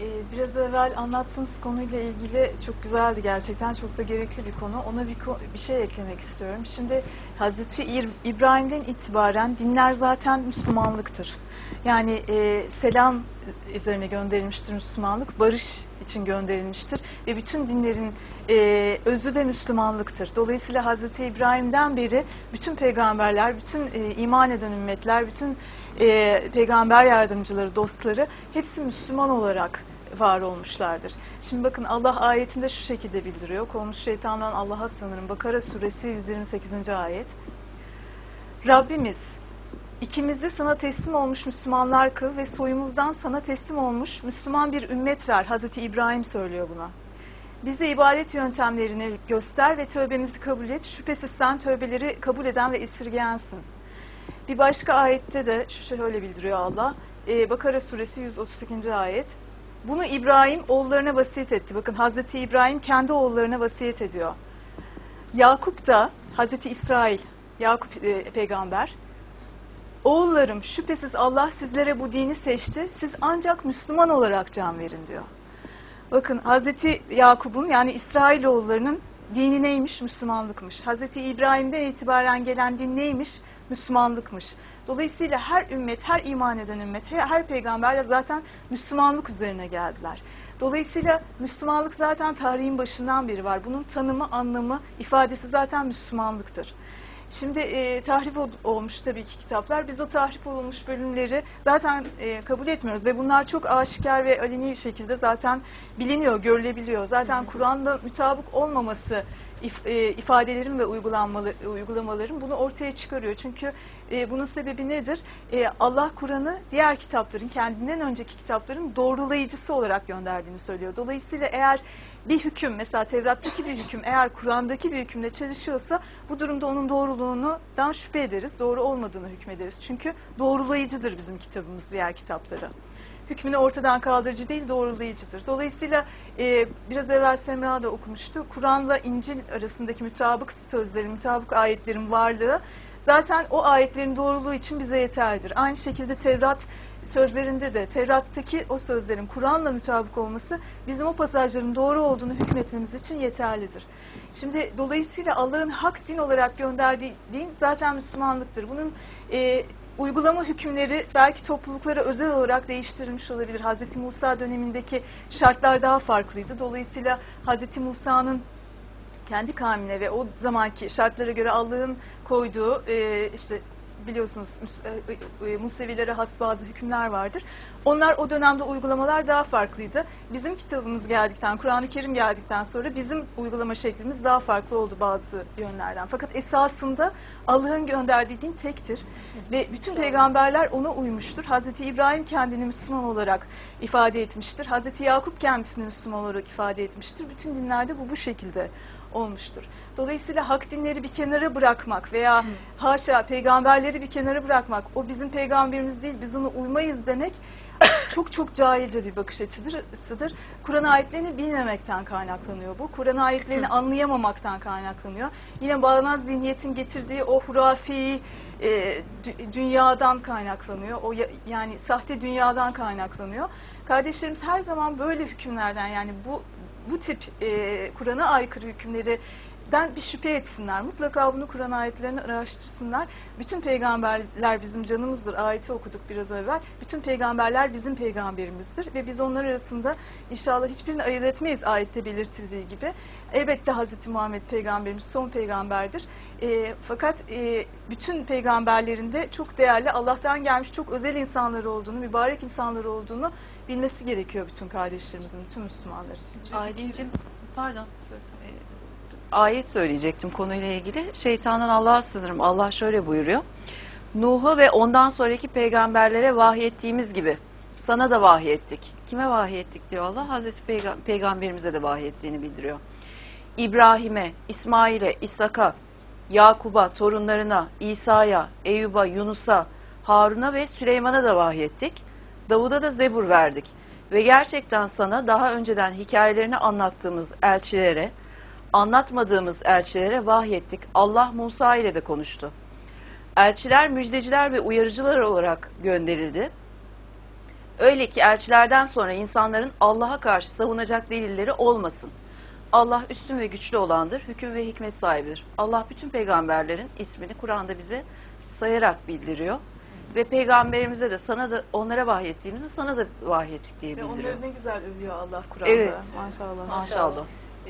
Ee, Biraz evvel anlattığınız konuyla ilgili çok güzeldi gerçekten. Çok da gerekli bir konu. Ona bir, bir şey eklemek istiyorum. Şimdi Hazreti İbrahim'den itibaren dinler zaten Müslümanlıktır. Yani e, selam üzerine gönderilmiştir Müslümanlık, barış için gönderilmiştir ve bütün dinlerin e, özü de Müslümanlıktır. Dolayısıyla Hazreti İbrahim'den beri bütün peygamberler, bütün e, iman eden ümmetler, bütün e, peygamber yardımcıları, dostları hepsi Müslüman olarak var olmuşlardır. Şimdi bakın Allah ayetinde şu şekilde bildiriyor. Kovmuş şeytandan Allah'a sığınırım. Bakara suresi 128. ayet. Rabbimiz ikimizi sana teslim olmuş Müslümanlar kıl ve soyumuzdan sana teslim olmuş Müslüman bir ümmet ver. Hazreti İbrahim söylüyor buna. Bize ibadet yöntemlerini göster ve tövbemizi kabul et. Şüphesiz sen tövbeleri kabul eden ve esirgeyensin. Bir başka ayette de şu şöyle bildiriyor Allah. Ee, Bakara suresi 132. ayet. Bunu İbrahim oğullarına vasiyet etti. Bakın Hazreti İbrahim kendi oğullarına vasiyet ediyor. Yakup da Hazreti İsrail, Yakup e, peygamber. Oğullarım şüphesiz Allah sizlere bu dini seçti. Siz ancak Müslüman olarak can verin diyor. Bakın Hazreti Yakup'un yani İsrailoğullarının dini neymiş? Müslümanlıkmış. Hazreti İbrahim'den itibaren gelen din neymiş? Müslümanlıkmış. Dolayısıyla her ümmet, her iman eden ümmet, her, peygamberle zaten Müslümanlık üzerine geldiler. Dolayısıyla Müslümanlık zaten tarihin başından beri var. Bunun tanımı, anlamı, ifadesi zaten Müslümanlıktır. Şimdi e, tahrif ol- olmuş tabii ki kitaplar. Biz o tahrif olmuş bölümleri zaten e, kabul etmiyoruz ve bunlar çok aşikar ve aleni bir şekilde zaten biliniyor, görülebiliyor. Zaten Kur'an'la mütabık olmaması if- e, ifadelerin ve uygulanmalı, uygulamaların bunu ortaya çıkarıyor. Çünkü e, bunun sebebi nedir? E, Allah Kur'an'ı diğer kitapların, kendinden önceki kitapların doğrulayıcısı olarak gönderdiğini söylüyor. Dolayısıyla eğer bir hüküm mesela Tevrat'taki bir hüküm eğer Kur'an'daki bir hükümle çelişiyorsa bu durumda onun doğruluğundan şüphe ederiz. Doğru olmadığını hükmederiz. Çünkü doğrulayıcıdır bizim kitabımız diğer kitaplara. Hükmünü ortadan kaldırıcı değil doğrulayıcıdır. Dolayısıyla e, biraz evvel Semra da okumuştu. Kur'an'la İncil arasındaki mütabık sözlerin, mütabık ayetlerin varlığı zaten o ayetlerin doğruluğu için bize yeterlidir. Aynı şekilde Tevrat sözlerinde de Tevrat'taki o sözlerin Kur'an'la mütabık olması bizim o pasajların doğru olduğunu hükmetmemiz için yeterlidir. Şimdi dolayısıyla Allah'ın hak din olarak gönderdiği din zaten Müslümanlıktır. Bunun e, uygulama hükümleri belki topluluklara özel olarak değiştirilmiş olabilir. Hazreti Musa dönemindeki şartlar daha farklıydı. Dolayısıyla Hazreti Musa'nın kendi kavmine ve o zamanki şartlara göre Allah'ın koyduğu e, işte biliyorsunuz Müs- e, e, Musevilere has bazı hükümler vardır. Onlar o dönemde uygulamalar daha farklıydı. Bizim kitabımız geldikten, Kur'an-ı Kerim geldikten sonra bizim uygulama şeklimiz daha farklı oldu bazı yönlerden. Fakat esasında Allah'ın gönderdiği din tektir ve bütün peygamberler ona uymuştur. Hazreti İbrahim kendini Müslüman olarak ifade etmiştir. Hazreti Yakup kendisini Müslüman olarak ifade etmiştir. Bütün dinlerde bu bu şekilde olmuştur. Dolayısıyla hak dinleri bir kenara bırakmak veya haşa peygamberleri bir kenara bırakmak, o bizim peygamberimiz değil, biz ona uymayız demek çok çok cahilce bir bakış açısıdır. Kur'an ayetlerini bilmemekten kaynaklanıyor bu. Kur'an ayetlerini anlayamamaktan kaynaklanıyor. Yine bağnaz zihniyetin getirdiği o hurafi e, dü- dünyadan kaynaklanıyor. O ya- yani sahte dünyadan kaynaklanıyor. Kardeşlerimiz her zaman böyle hükümlerden yani bu bu tip e, Kur'an'a aykırı hükümleri den bir şüphe etsinler. Mutlaka bunu Kur'an ayetlerini araştırsınlar. Bütün peygamberler bizim canımızdır. Ayeti okuduk biraz evvel. Bütün peygamberler bizim peygamberimizdir ve biz onlar arasında inşallah hiçbirini ayırt etmeyiz ayette belirtildiği gibi. Elbette Hazreti Muhammed peygamberimiz son peygamberdir. E, fakat e, bütün peygamberlerin de çok değerli Allah'tan gelmiş çok özel insanlar olduğunu, mübarek insanlar olduğunu bilmesi gerekiyor bütün kardeşlerimizin, bütün Müslümanların. Aylin'cim pardon. Ayet söyleyecektim konuyla ilgili. Şeytandan Allah'a sınırım. Allah şöyle buyuruyor. Nuh'a ve ondan sonraki peygamberlere vahyettiğimiz gibi sana da vahyettik. Kime vahyettik diyor Allah? Hazreti Peyga- Peygamberimize de vahyettiğini bildiriyor. İbrahim'e, İsmail'e, İshak'a, Yakub'a, torunlarına, İsa'ya, Eyüp'a, Yunus'a, Harun'a ve Süleyman'a da vahyettik. Davud'a da zebur verdik. Ve gerçekten sana daha önceden hikayelerini anlattığımız elçilere, anlatmadığımız elçilere vahyettik. Allah Musa ile de konuştu. Elçiler müjdeciler ve uyarıcılar olarak gönderildi. Öyle ki elçilerden sonra insanların Allah'a karşı savunacak delilleri olmasın. Allah üstün ve güçlü olandır, hüküm ve hikmet sahibidir. Allah bütün peygamberlerin ismini Kur'an'da bize sayarak bildiriyor. Ve peygamberimize de sana da onlara vahyettiğimizi sana da vahyettik diye Ve bildiriyor. onları ne güzel övüyor Allah Kur'an'da. Evet. Maşallah. Maşallah.